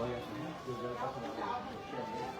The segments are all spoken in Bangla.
চিঠি কি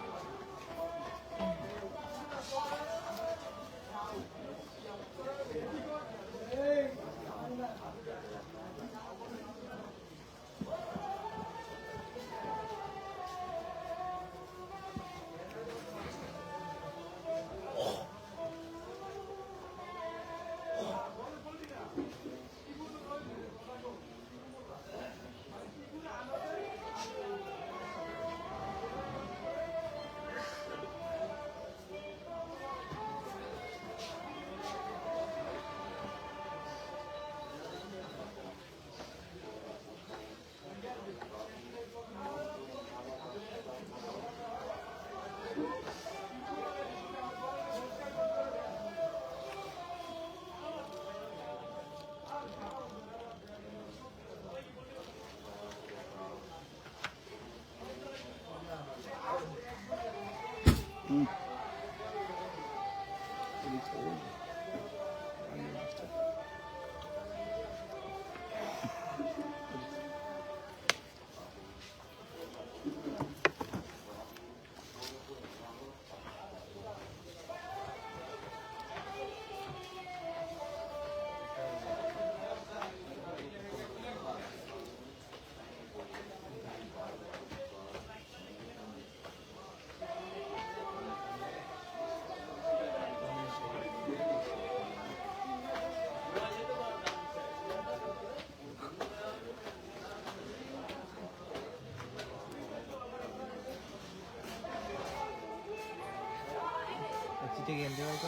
এনজয়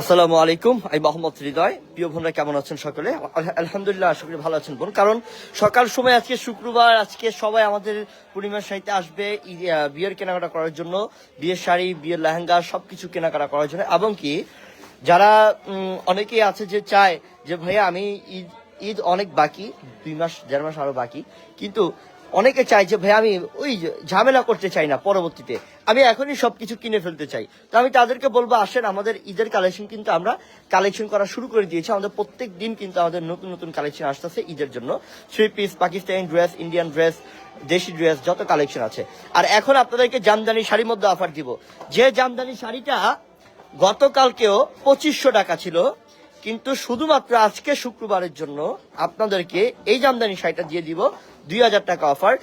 আসসালামু আলাইকুম, আমি মোহাম্মদ হৃদয়। প্রিয় বোনরা, কেমন আছেন সকলে? আলহামদুলিল্লাহ, আশা করি ভালো আছেন বোন। কারণ সকাল সময় আজকে শুক্রবার, আজকে সবাই আমাদের পূর্ণিমার সাহিত্যে আসবে বিয়ের কেনাকাটা করার জন্য। বিয়ের শাড়ি, বিয়ের লেহেঙ্গা, সবকিছু কেনাকাটা করার জন্য। এবং কি, যারা অনেকেই আছে যে চায় যে, ভাইয়া, আমি ঈদ ঈদ অনেক বাকি, দুই মাস, দেড় মাস আরও বাকি। কিন্তু অনেকে চায় যে, ভাই, আমি ওই ঝামেলা করতে চাই না পরবর্তীতে। আমি এখনই সবকিছু কিনে ফেলতে চাই। তো আমি তাদেরকে বলব, আসেন, আমাদের ঈদের কালেকশন কিন্তু আমরা কালেকশন করা শুরু করে দিয়েছি। আমাদের প্রত্যেক দিন কিন্তু আমাদের নতুন নতুন কালেকশন আসতেছে ঈদের জন্য। Three piece Pakistani dress Indian dress দেশি ড্রেস যত কালেকশন আছে। আর এখন আপনাদেরকে জামদানি শাড়ির মধ্যে অফার দিব। যে জামদানি শাড়িটা গতকালকেও পঁচিশশো টাকা ছিল কিন্তু শুধুমাত্র আজকে শুক্রবারের জন্য আপনাদেরকে এই জামদানি শাড়িটা দিয়ে দিব দুই হাজার টাকা অফার।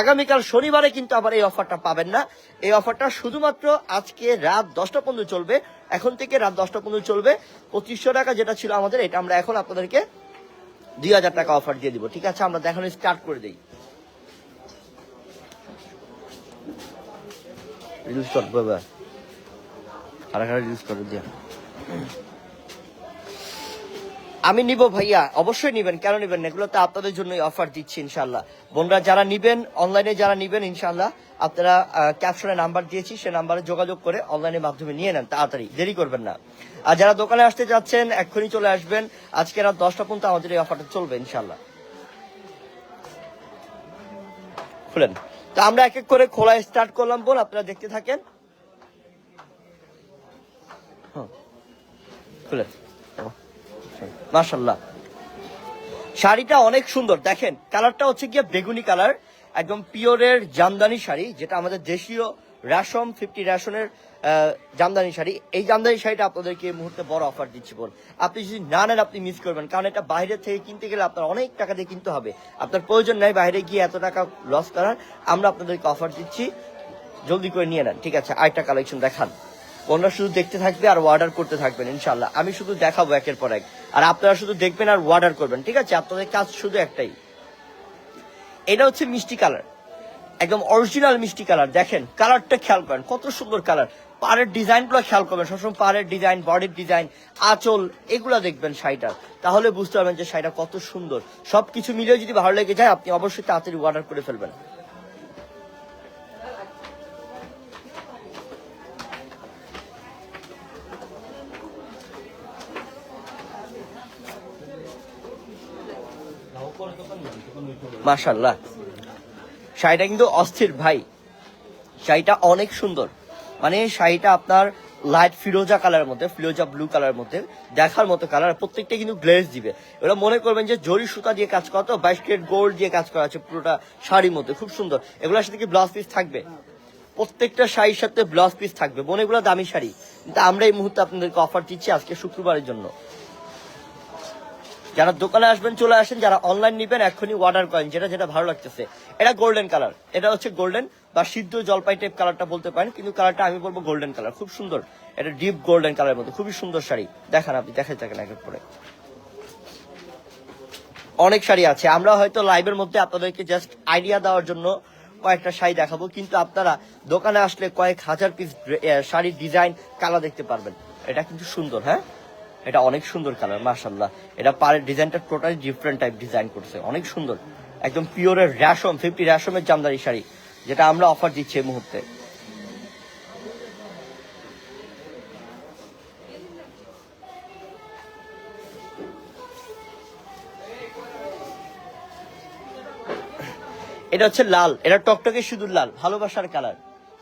আগামীকাল শনিবারে কিন্তু আবার এই অফারটা পাবেন না। এই অফারটা শুধুমাত্র আজকে রাত দশটা পর্যন্ত চলবে। এখন থেকে রাত দশটা পর্যন্ত চলবে। পঁচিশশো টাকা যেটা ছিল আমাদের, এটা আমরা এখন আপনাদেরকে দুই হাজার টাকা অফার দিয়ে দিব। ঠিক আছে, আমরা দেখানো স্টার্ট করে দিই। রিলস খারা রিলস করে দিয়া। আমি নিব ভাইয়া অবশ্যই নিবেন। কেন নিবেন না? এগুলো তো আপনাদের জন্যই অফার দিচ্ছি ইনশাল্লাহ বোনরা যারা নিবেন অনলাইনে যারা নিবেন ইনশাল্লাহ আপনারা ক্যাপশনে নাম্বার দিয়েছি সে নাম্বারে যোগাযোগ করে অনলাইনের মাধ্যমে নিয়ে নেন তাড়াতাড়ি দেরি করবেন না। আর যারা দোকানে আসতে যাচ্ছেন এক্ষুনি চলে আসবেন। আজকে রাত দশটা পর্যন্ত আমাদের এই অফারটা চলবে ইনশাল্লাহ খুলেন। তো আমরা এক এক করে খোলা স্টার্ট করলাম বোন আপনারা দেখতে থাকেন। হ্যাঁ, খুলেন। মাশাল্লাহ শাড়িটা অনেক সুন্দর। দেখেন, কালারটা হচ্ছে গিয়ে বেগুনি কালার, একদম পিওরের জামদানি শাড়ি, যেটা আমাদের দেশীয় রেশম, ফিফটি রেশনের জামদানি শাড়ি। এই জামদানি শাড়িটা আপনাদেরকে এই মুহূর্তে বড় অফার দিচ্ছি বল। আপনি যদি না নেন, আপনি মিস করবেন। কারণ এটা বাইরে থেকে কিনতে গেলে আপনার অনেক টাকা দিয়ে কিনতে হবে। আপনার প্রয়োজন নাই বাইরে গিয়ে এত টাকা লস করার। আমরা আপনাদেরকে অফার দিচ্ছি। জলদি করে নিয়ে নেন। ঠিক আছে, আরেকটা কালেকশন দেখান। ওনারা শুধু দেখতে থাকবে আর অর্ডার করতে থাকবেন ইনশাল্লাহ আমি শুধু দেখাবো একের পর এক। আর আপনারা শুধু দেখবেন আর অর্ডার করবেন, ঠিক আছে? আপনাদের কাজ শুধু একটাই। এটা হচ্ছে মিষ্টি কালার। একদম অরিজিনাল মিষ্টি কালার। দেখেন, কালারটা খেয়াল করেন, কত সুন্দর কালার। পাড়ের ডিজাইনগুলো খেয়াল করবেন, সবসময় পাড়ের ডিজাইন, বডির ডিজাইন, আঁচল, এগুলো দেখবেন শাড়িটার। তাহলে বুঝতে পারবেন যে শাড়িটা কত সুন্দর। সবকিছু মিলিয়ে যদি ভালো লেগে যায়, আপনি অবশ্যই তাড়াতাড়ি অর্ডার করে ফেলবেন। মাশাল্লাহ শাড়িটা কিন্তু অস্থির, ভাই। শাড়িটা অনেক সুন্দর। মানে শাড়িটা আপনার লাইট ফিরোজা কালারের মধ্যে, ফিরোজা ব্লু কালারের মধ্যে দেখার মতো কালার প্রত্যেকটা কিন্তু গ্লেজ দিবে। এরা মনে করবেন যে জরি সুতা দিয়ে কাজ করা তো বাইশ ক্যারেট গোল্ড দিয়ে কাজ করা আছে পুরোটা শাড়ির মধ্যে, খুব সুন্দর। এগুলোর সাথে কি ব্লাউজ পিস থাকবে? প্রত্যেকটা শাড়ির সাথে ব্লাউজ পিস থাকবে, মনে এগুলো দামি শাড়ি। কিন্তু আমরা এই মুহূর্তে আপনাদেরকে অফার দিচ্ছি আজকে শুক্রবারের জন্য। যারা দোকানে আসবেন, চলে আসেন, যারা অনলাইন নিবেন, এখনই অর্ডার করেন, যেটা যেটা ভালো লাগতেছে। এটা গোল্ডেন কালার এটা হচ্ছে গোল্ডেন বা সিদ্ধ জলপাই টাইপ কালারটা বলতে পারেন, কিন্তু কালারটা আমি বলব গোল্ডেন কালার খুব সুন্দর। এটা ডিপ গোল্ডেন কালারের মধ্যে, খুবই সুন্দর শাড়ি। দেখান আপনি দেখাই থাকেন এক পরে অনেক শাড়ি আছে। আমরা হয়তো লাইভের মধ্যে আপনাদেরকে জাস্ট আইডিয়া দেওয়ার জন্য কয়েকটা শাড়ি দেখাবো, কিন্তু আপনারা দোকানে আসলে কয়েক হাজার পিস শাড়ির ডিজাইন কালার দেখতে পারবেন। এটা কিন্তু সুন্দর হ্যাঁ? এটা অনেক সুন্দর কালার মার্শাল্লাহ এটা পাড়ের ডিজাইনটা টোটালি ডিফারেন্ট টাইপ ডিজাইন করছে, অনেক সুন্দর। একদম পিওরের রেশম ফিফটি রেশমের জামদানি শাড়ি, যেটা আমরা অফার দিচ্ছি এই মুহূর্তে। এটা হচ্ছে লাল, এটা টকটকে শুধু লাল, ভালোবাসার কালার।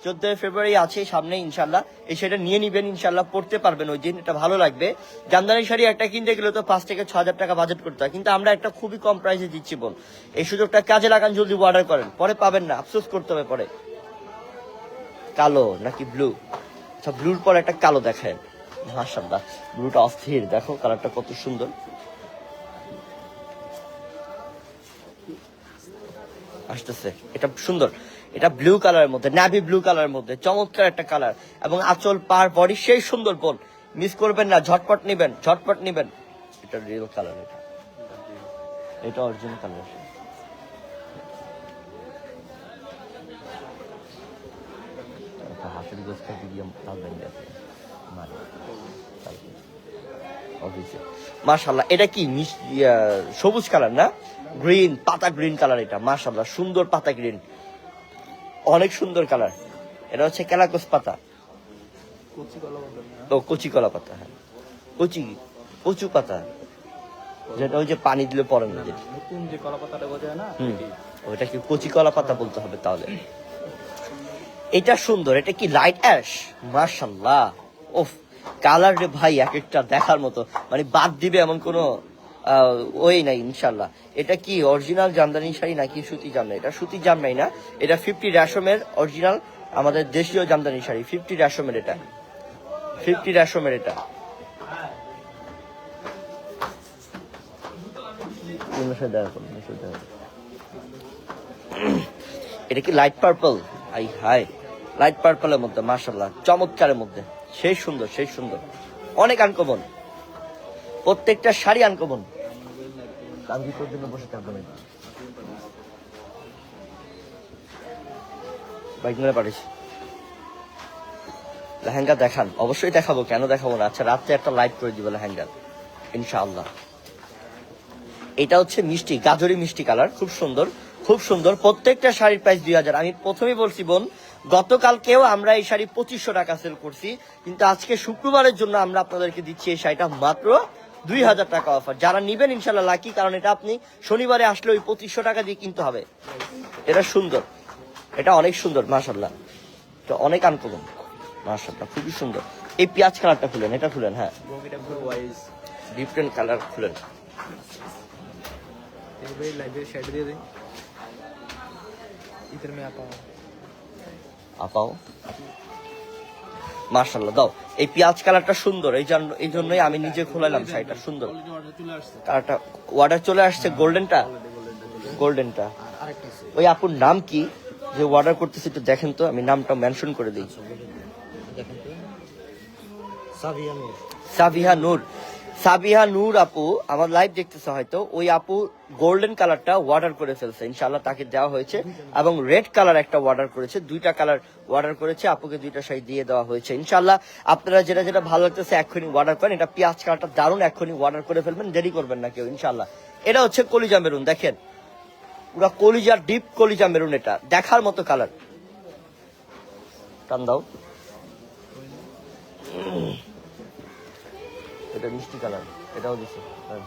চোদ্দই ফেব্রুয়ারি আছে সামনে ইনশাল্লাহ এই শাড়িটা নিয়ে নিবেন ইনশাল্লাহ পড়তে পারবেন ওই দিন, এটা ভালো লাগবে। জামদানি শাড়ি একটা কিনতে গেলে তো পাঁচ থেকে ছ হাজার টাকা বাজেট করতে হয়। কিন্তু আমরা একটা খুবই কম প্রাইসে দিচ্ছি বোন। এই সুযোগটা কাজে লাগান, জলদি অর্ডার করেন। পরে পাবেন না, আফসোস করতে হবে পরে। কালো নাকি ব্লু আচ্ছা ব্লুর পর একটা কালো দেখেন। ব্লুটা অস্থির। দেখো কালারটা কত সুন্দর। আসতেছে, এটা সুন্দর। এটা ব্লু কালারের মধ্যে নাভি ব্লু কালারের মধ্যে, চমৎকার একটা কালার এবং আঁচল পার বডি সেই সুন্দর বোন মিস করবেন না, ঝটপট নিবেন ঝটপট নিবেন। এটা রিয়েল কালার এটা। এটা অরিজিনাল কালার সবুজ কালার না? গ্রিন পাতা গ্রিন কালার এটা। মাশাল্লাহ সুন্দর পাতা গ্রিন অনেক সুন্দর কালার। এটা হচ্ছে ক্যালাকোস পাতা। ও কচি কলা পাতা হ্যাঁ। কচি কচু পাতা। যেটা ওই যে পানি দিলে পড়ে না নতুন যে কলা পাতাটা না হুম। কি কচি কলা পাতা বলতে হবে তাহলে? এটা সুন্দর এটা কি লাইট অ্যাশ মার্শাল্লাহ ওফ কালার রে ভাই এক একটা দেখার মতো। মানে বাদ দিবে এমন কোনো ওই নাই, ইনশাল্লাহ। এটা কি অরিজিনাল জামদানি শাড়ি নাকি সুতি জামদানি? এটা সুতি জামদানি না, এটা ফিফটি রেশমের অরিজিনাল আমাদের দেশীয় জামদানি শাড়ি ফিফটি রেশমের এটা। ফিফটি রেশমের এটা। এটা কি লাইট পার্পল আই হাই লাইট পার্পলের মধ্যে মার্শাল্লাহ চমৎকারের মধ্যে। সেই সুন্দর সেই সুন্দর। অনেক আনকমন প্রত্যেকটা শাড়ি আনকমন আমি কি তোর জন্য বসে বাইক পারিস লেহেঙ্গা দেখান। অবশ্যই দেখাবো। কেন দেখাবো না? আচ্ছা রাত্রে একটা লাইট করে দিব লেহেঙ্গার ইনশাআল্লাহ। এটা হচ্ছে মিষ্টি, গাজরি মিষ্টি কালার খুব সুন্দর খুব সুন্দর। প্রত্যেকটা শাড়ির প্রাইস দুই হাজার। আমি প্রথমেই বলছি, বোন, গতকালকেও আমরা এই শাড়ি পঁচিশশো টাকা সেল করছি। কিন্তু আজকে শুক্রবারের জন্য আমরা আপনাদেরকে দিচ্ছি এই শাড়িটা মাত্র দুই হাজার টাকা অফার যারা নিবেন ইনশাল্লাহ লাকি কারণ এটা আপনি শনিবারে আসলে ওই পঁচিশশো টাকা দিয়ে কিনতে হবে। এটা সুন্দর। এটা অনেক সুন্দর মাসাল্লাহ এটা অনেক আনকমন মাসাল্লাহ খুবই সুন্দর। এই পেঁয়াজ কালারটা খুলেন এটা খুলেন হ্যাঁ। ডিফারেন্ট কালার খুলেন। আপাও? মার্শাল্লাহ দাও। এই পেঁয়াজ কালারটা সুন্দর এই জন্য এই জন্যই আমি নিজে খোলালাম শাড়িটা সুন্দর। কালারটা অর্ডার চলে আসছে গোল্ডেনটা গোল্ডেনটা ওই আপুর নাম কি? যে অর্ডার করতেছি একটু দেখেন তো আমি নামটা মেনশন করে দিই। তো। সাবিহা নূর। সাবিহা নূর আপু, আমার লাইভ দেখতেছে হয়তো, ওই আপু গোল্ডেন কালারটা অর্ডার করে ফেলছে ইনশাল্লাহ তাকে দেওয়া হয়েছে, এবং রেড কালার একটা অর্ডার করেছে, দুইটা কালার অর্ডার করেছে, আপুকে দুইটা শাড়ি দিয়ে দেওয়া হয়েছে ইনশাল্লাহ আপনারা যেটা যেটা ভালো লাগতেছে এক্ষুনি অর্ডার করেন, এটা পেঁয়াজ কালারটা দারুণ এক্ষুনি অর্ডার করে ফেলবেন, দেরি করবেন না কেউ ইনশাল্লাহ এটা হচ্ছে কলিজা মেরুন, দেখেন, পুরা কলিজা ডিপ কলিজা মেরুন এটা, দেখার মতো কালার টান দাও। এটা মিষ্টি কালার। এটাও দিছে। হ্যাঁ।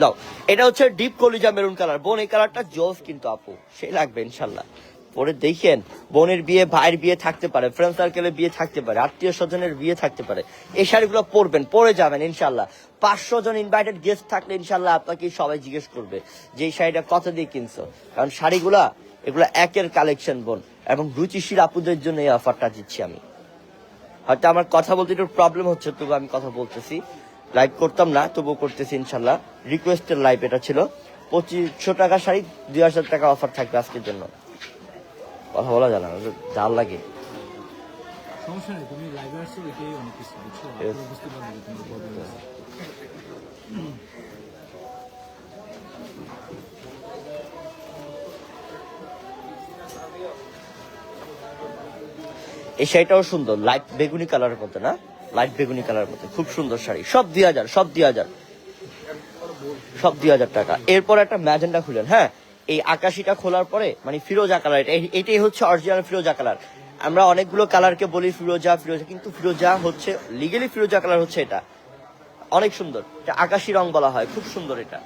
দাও। এটা হচ্ছে ডিপ কলিজা মেরুন কালার। বোন, এই কালারটা কিন্তু আপু। সে লাগবে ইনশাল্লাহ। পরে দেখেন, বোনের বিয়ে, ভাইয়ের বিয়ে থাকতে পারে ফ্রেন্ড সার্কেলের বিয়ে থাকতে পারে, আত্মীয় স্বজনের বিয়ে থাকতে পারে। এই শাড়িগুলো পরবেন, পরে যাবেন ইনশাল্লাহ। পাঁচশো জন ইনভাইটেড গেস্ট থাকলে ইনশাল্লাহ আপনাকে সবাই জিজ্ঞেস করবে যে এই শাড়িটা কত দিয়ে কিনছো? কারণ শাড়িগুলা, এগুলো একের কালেকশন বোন। এবং রুচিশীল আপুদের জন্য এই অফারটা দিচ্ছি আমি। হয়তো আমার কথা বলতে একটু প্রবলেম হচ্ছে তবু আমি কথা বলতেছি। লাইভ করতাম না তবুও করতেছি ইনশাল্লাহ। রিকোয়েস্টের লাইভ এটা ছিল। পঁচিশশো টাকা শাড়ি দুই হাজার টাকা অফার থাকবে আজকের জন্য। কথা বলা যায় না জাল লাগে। সমস্যা এই শাড়িটাও সুন্দর লাইট বেগুনি কালারের মধ্যে না? লাইট বেগুনি কালারের মধ্যে খুব সুন্দর শাড়ি। সব দুই হাজার, সব দুই হাজার। সব দুই হাজার টাকা। এরপর একটা ম্যাজেন্ডা খুলেন হ্যাঁ? এই আকাশিটা খোলার পরে মানে ফিরোজা কালার এটা এটাই হচ্ছে অরিজিনাল ফিরোজা কালার আমরা অনেকগুলো কালারকে বলি ফিরোজা ফিরোজা, কিন্তু ফিরোজা হচ্ছে লিগেলি ফিরোজা কালার হচ্ছে এটা। অনেক সুন্দর। এটা আকাশি রং বলা হয়, খুব সুন্দর এটা।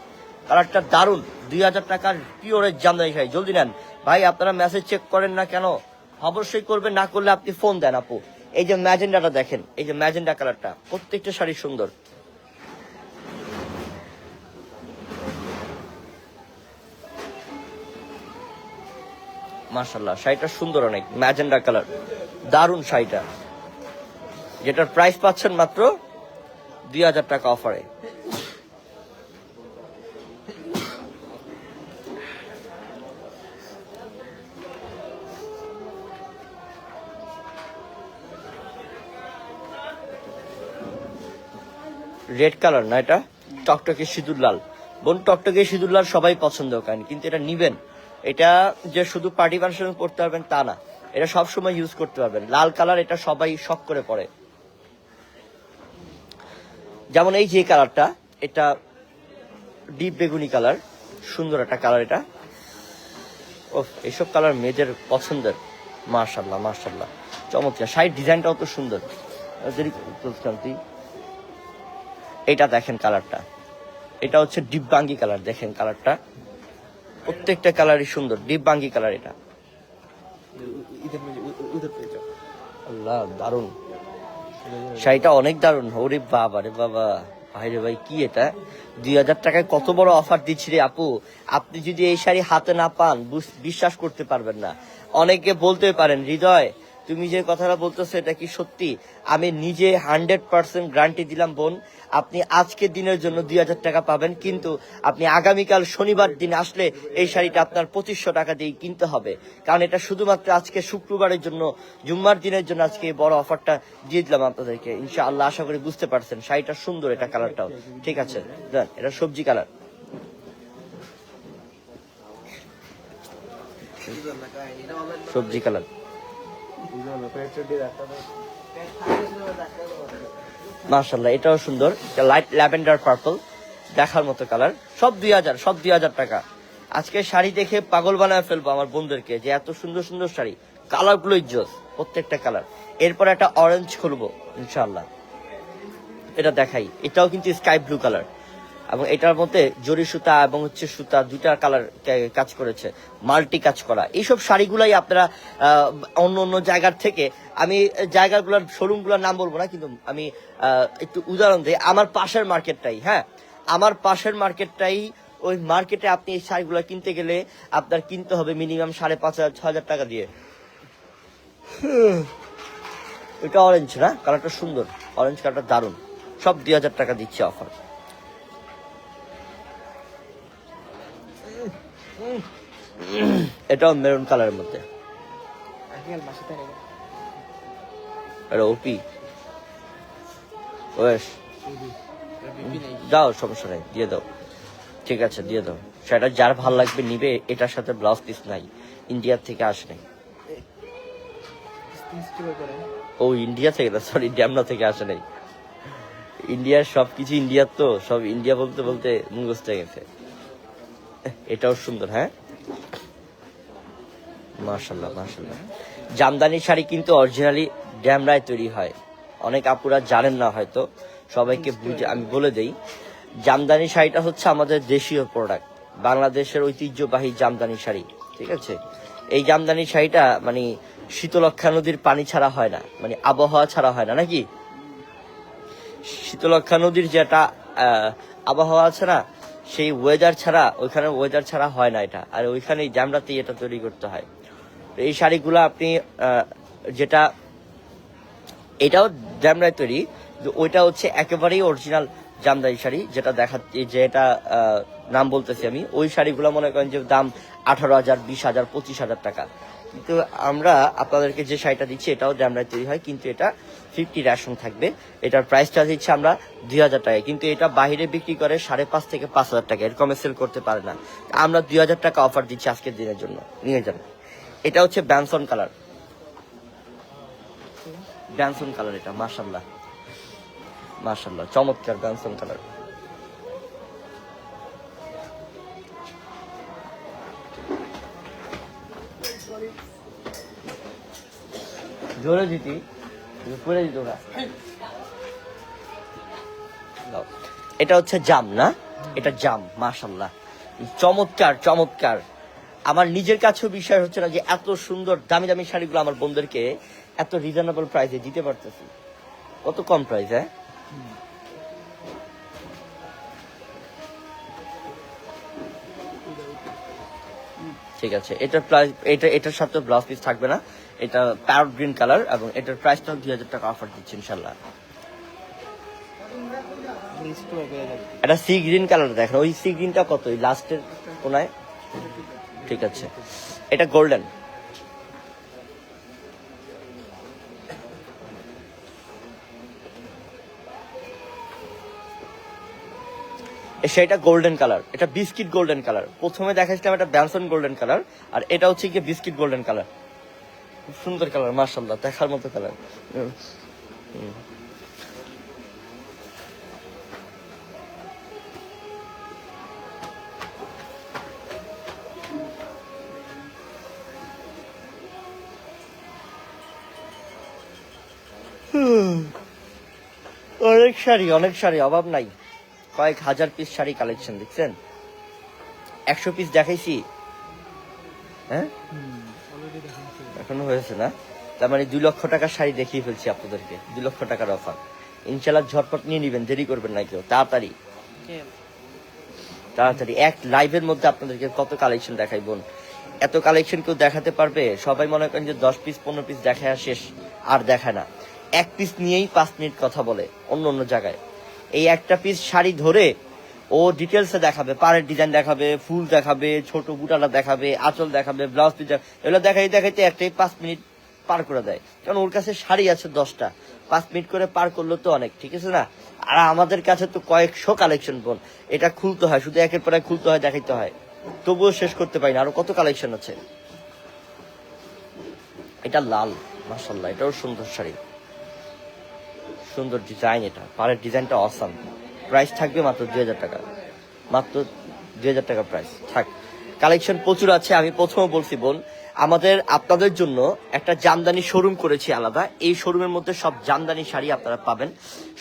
কালারটা দারুণ। দুই হাজার টাকার পিওরের জামদানি শাড়ি। জলদি নেন। ভাই, আপনারা মেসেজ চেক করেন না কেন? অবশ্যই করবেন, না করলে আপনি ফোন দেন আপু। এই যে ম্যাজেন্ডাটা দেখেন, এই যে ম্যাজেন্ডা কালারটা, প্রত্যেকটা শাড়ি সুন্দর। মার্শাল্লাহ শাড়িটা সুন্দর অনেক, ম্যাজেন্ডা কালার, দারুণ শাড়িটা। যেটার প্রাইস পাচ্ছেন মাত্র দুই হাজার টাকা অফারে রেড কালার না এটা? টকটকে সিঁদুর লাল। বোন টকটকে সিঁদুর লাল সবাই পছন্দ করেন, কিন্তু এটা নিবেন। এটা যে শুধু পার্টি ফাংশনে পড়তে পারবেন তা না। এটা সব সময় ইউজ করতে পারবেন। লাল কালার এটা সবাই শখ করে পড়ে। যেমন এই যে কালারটা এটা ডিপ বেগুনি কালার সুন্দর একটা কালার এটা। ও এইসব কালার মেয়েদের পছন্দের। মার্শাল্লাহ মার্শাল্লাহ চমৎকার। শাড়ির ডিজাইনটাও তো সুন্দর। এটা দেখেন কালারটা। এটা হচ্ছে ডিপ কালার দেখেন কালারটা। প্রত্যেকটা কালারই সুন্দর ডিপ কালার এটা। আল্লাহ দারুণ। শাড়িটা অনেক দারুণ। ওরে বাবা রে বাবা। ভাই রে ভাই কি এটা? দুই হাজার টাকায় কত বড় অফার দিচ্ছি রে আপু। আপনি যদি এই শাড়ি হাতে না পান বিশ্বাস করতে পারবেন না। অনেকে বলতে পারেন হৃদয় তুমি যে কথাটা বলতেছো এটা কি সত্যি? আমি নিজে হান্ড্রেড পার্সেন্ট গ্যারান্টি দিলাম, বোন। আপনি আজকে দিনের জন্য দুই হাজার টাকা পাবেন, কিন্তু আপনি আগামীকাল শনিবার দিন আসলে এই শাড়িটা আপনার পঁচিশশো টাকা দিয়ে কিনতে হবে। কারণ এটা শুধুমাত্র আজকে শুক্রবারের জন্য, জুম্মার দিনের জন্য আজকে বড় অফারটা দিয়ে দিলাম আপনাদেরকে। ইনশাআল্লাহ আশা করি বুঝতে পারছেন, শাড়িটা সুন্দর এটা কালারটাও ঠিক আছে এটা সবজি কালার সবজি কালার মার্শাল্লাহ এটাও সুন্দর। লাইট ল্যাভেন্ডার পার্পল দেখার মতো কালার সব দুই হাজার, সব দুই হাজার টাকা। আজকে শাড়ি দেখে পাগল বানায় ফেলব আমার বন্ধুদেরকে, যে এত সুন্দর সুন্দর শাড়ি। কালারগুলো জোস প্রত্যেকটা কালার এরপর একটা অরেঞ্জ খুলবো ইনশাল্লাহ এটা দেখাই। এটাও কিন্তু স্কাই ব্লু কালার এবং এটার মধ্যে জরি সুতা এবং হচ্ছে সুতা দুইটা কালার কাজ করেছে মাল্টি কাজ করা। এইসব শাড়িগুলাই আপনারা অন্য অন্য জায়গার থেকে, আমি জায়গাগুলোর শোরুমগুলোর নাম বলব না, কিন্তু আমি একটু উদাহরণ দিই। আমার পাশের মার্কেটটাই হ্যাঁ? আমার পাশের মার্কেটটাই ওই মার্কেটে আপনি এই শাড়িগুলো কিনতে গেলে আপনার কিনতে হবে মিনিমাম সাড়ে পাঁচ হাজার, ছ হাজার টাকা দিয়ে। ওইটা অরেঞ্জ না? কালারটা সুন্দর। অরেঞ্জ কালারটা দারুণ। সব দুই হাজার টাকা দিচ্ছে অফার এটাও মেরুন কালারের মধ্যে। এটা ওপি ওয়েস। দাও, সমস্যা নেই, দিয়ে দাও। ঠিক আছে, দিয়ে দাও। সেটা যার ভালো লাগবে নিবে, এটার সাথে ব্লাউজ পিস নাই। ইন্ডিয়ার থেকে আসে নাই। ও ইন্ডিয়া থেকে না সরি ড্যামনা থেকে আসে নাই। ইন্ডিয়ার সবকিছু ইন্ডিয়ার তো, সব ইন্ডিয়া বলতে বলতে মুখস্থ গেছে। এটাও সুন্দর হ্যাঁ? মার্শাল্লাহ মার্শাল্লাহ জামদানি শাড়ি কিন্তু অরিজিনালি ড্যামরায় তৈরি হয়। অনেক আপুরা জানেন না হয়তো সবাইকে বুঝে আমি বলে দেই। জামদানি শাড়িটা হচ্ছে আমাদের দেশীয় প্রোডাক্ট বাংলাদেশের ঐতিহ্যবাহী জামদানি শাড়ি ঠিক আছে? এই জামদানি শাড়িটা মানে শীতলক্ষা নদীর পানি ছাড়া হয় না মানে আবহাওয়া ছাড়া হয় না নাকি? শীতলক্ষা নদীর যেটা আবহাওয়া আছে না সেই ওয়েদার ছাড়া ওইখানে ওয়েদার ছাড়া হয় না এটা। আর ওইখানে জামরাতেই এটা তৈরি করতে হয়। এই শাড়িগুলো আপনি যেটা, এটাও জামরায় তৈরি ওইটা হচ্ছে একেবারেই অরিজিনাল জামদানি শাড়ি, যেটা দেখা যেটা নাম বলতেছি আমি। ওই শাড়িগুলো মনে করেন যে দাম আঠারো হাজার, বিশ হাজার, পঁচিশ হাজার টাকা। কিন্তু আমরা আপনাদেরকে যে শাড়িটা দিচ্ছি, এটাও জামরায় তৈরি হয়, কিন্তু এটা ফিফটি রেশন থাকবে। এটার প্রাইসটা দিচ্ছি আমরা দুই হাজার টাকা কিন্তু এটা বাইরে বিক্রি করে সাড়ে পাঁচ থেকে পাঁচ হাজার টাকা এর কমে সেল করতে পারে না। আমরা দুই হাজার টাকা অফার দিচ্ছি আজকের দিনের জন্য। নিয়ে যান। এটা হচ্ছে ব্যানসন কালার। ব্যানসন কালার এটা মার্শাল্লাহ মার্শাল্লাহ চমৎকার ব্যানসন কালার। জোরে দিতি পরে দিত এটা হচ্ছে জাম, না? এটা জাম মাশাল্লাহ চমৎকার চমৎকার। আমার নিজের কাছেও বিশ্বাস হচ্ছে না যে এত সুন্দর দামি দামি শাড়িগুলো আমার বোনদেরকে এত রিজনেবল প্রাইসে দিতে পারতেছি। কত কম প্রাইস হ্যাঁ? ঠিক আছে এটার প্রাইস এটা, এটার সাথে ব্লাউজ পিস থাকবে না। এটা প্যারট গ্রিন কালার এবং এটার প্রাইসটাও দুই হাজার টাকা অফার দিচ্ছি ইনশাল্লাহ এটা সি গ্রিন কালার দেখেন, ওই সি গ্রিনটা কত? ওই লাস্টের কোনায়? ঠিক আছে। এটা গোল্ডেন সেটা গোল্ডেন কালার এটা বিস্কিট গোল্ডেন কালার প্রথমে দেখাচ্ছিলাম এটা ব্যানসন গোল্ডেন কালার আর এটা হচ্ছে গিয়ে বিস্কিট গোল্ডেন কালার খুব সুন্দর কালার মার্শাল্লাহ দেখার মতো কালার অনেক শাড়ি অনেক শাড়ি, অভাব নাই। কয়েক হাজার পিস শাড়ি কালেকশন দেখছেন? একশো পিস দেখাইছি। হ্যাঁ? এখনও হয়েছে না? তার মানে দুই লক্ষ টাকার শাড়ি দেখিয়ে ফেলছি আপনাদেরকে। দুই লক্ষ টাকার অফার। ইনশাল্লাহ ঝটপট নিয়ে নিবেন, দেরি করবেন না কেউ। তাড়াতাড়ি। তাড়াতাড়ি। এক লাইভের মধ্যে আপনাদেরকে কত কালেকশন দেখাই, বোন? এত কালেকশন কেউ দেখাতে পারবে? সবাই মনে করেন যে দশ পিস পনেরো পিস দেখায় শেষ, আর দেখায় না। এক পিস নিয়েই পাঁচ মিনিট কথা বলে অন্য অন্য জায়গায়। এই একটা পিস শাড়ি ধরে ও ডিটেলসে দেখাবে, পাড়ের ডিজাইন দেখাবে, ফুল দেখাবে, ছোট বুটালা দেখাবে, আঁচল দেখাবে ব্লাউজ পিস এগুলো দেখাই দেখাইতে একটাই পাঁচ মিনিট পার করে দেয়। কারণ ওর কাছে শাড়ি আছে দশটা, পাঁচ মিনিট করে পার করল তো অনেক, ঠিক আছে না? আর আমাদের কাছে তো কয়েকশো কালেকশন বোন এটা খুলতে হয়, শুধু একের পর এক খুলতে হয়, দেখাইতে হয়। তবুও শেষ করতে পারি না, আরও কত কালেকশন আছে? এটা লাল মাসাল্লাহ এটাও সুন্দর শাড়ি। সুন্দর ডিজাইন এটা। পাড়ের ডিজাইনটা অসাম প্রাইস থাকবে মাত্র দুই হাজার টাকা। মাত্র দুই হাজার টাকা প্রাইস থাক কালেকশন প্রচুর আছে, আমি প্রথমে বলছি, বোন। আমাদের, আপনাদের জন্য একটা জামদানি শোরুম করেছি আলাদা। এই শোরুমের মধ্যে সব জামদানি শাড়ি আপনারা পাবেন।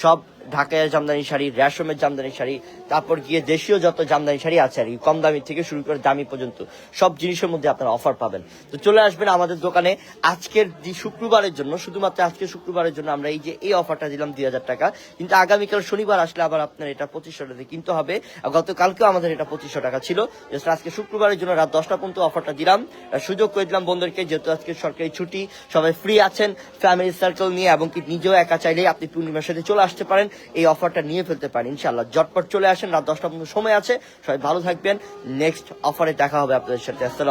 সব ঢাকায় জামদানি শাড়ি রেশমের জামদানি শাড়ি তারপর গিয়ে দেশীয় যত জামদানি শাড়ি আছে আর কি, কম দামি থেকে শুরু করে দামি পর্যন্ত সব জিনিসের মধ্যে আপনারা অফার পাবেন। তো চলে আসবেন আমাদের দোকানে আজকের শুক্রবারের জন্য শুধুমাত্র আজকে শুক্রবারের জন্য আমরা এই যে এই অফারটা দিলাম দুই হাজার টাকা। কিন্তু আগামীকাল শনিবার আসলে আবার আপনার এটা পঁচিশশো টাকা কিনতে হবে। গতকালকেও আমাদের এটা পঁচিশশো টাকা ছিল। জাস্ট আজকে শুক্রবারের জন্য রাত দশটা পর্যন্ত অফারটা দিলাম। সুযোগ করে দিলাম বন্ধুদেরকে যেহেতু আজকে সরকারি ছুটি সবাই ফ্রি আছেন ফ্যামিলি সার্কেল নিয়ে এবং কি নিজেও একা চাইলেই আপনি পূর্ণিমার সাথে চলে আসতে পারেন। এই অফারটা নিয়ে ফেলতে পারেন ইনশাল্লাহ জটপট চলে আসেন, রাত দশটা পর্যন্ত সময় আছে। সবাই ভালো থাকবেন। নেক্সট অফারে দেখা হবে আপনাদের সাথে।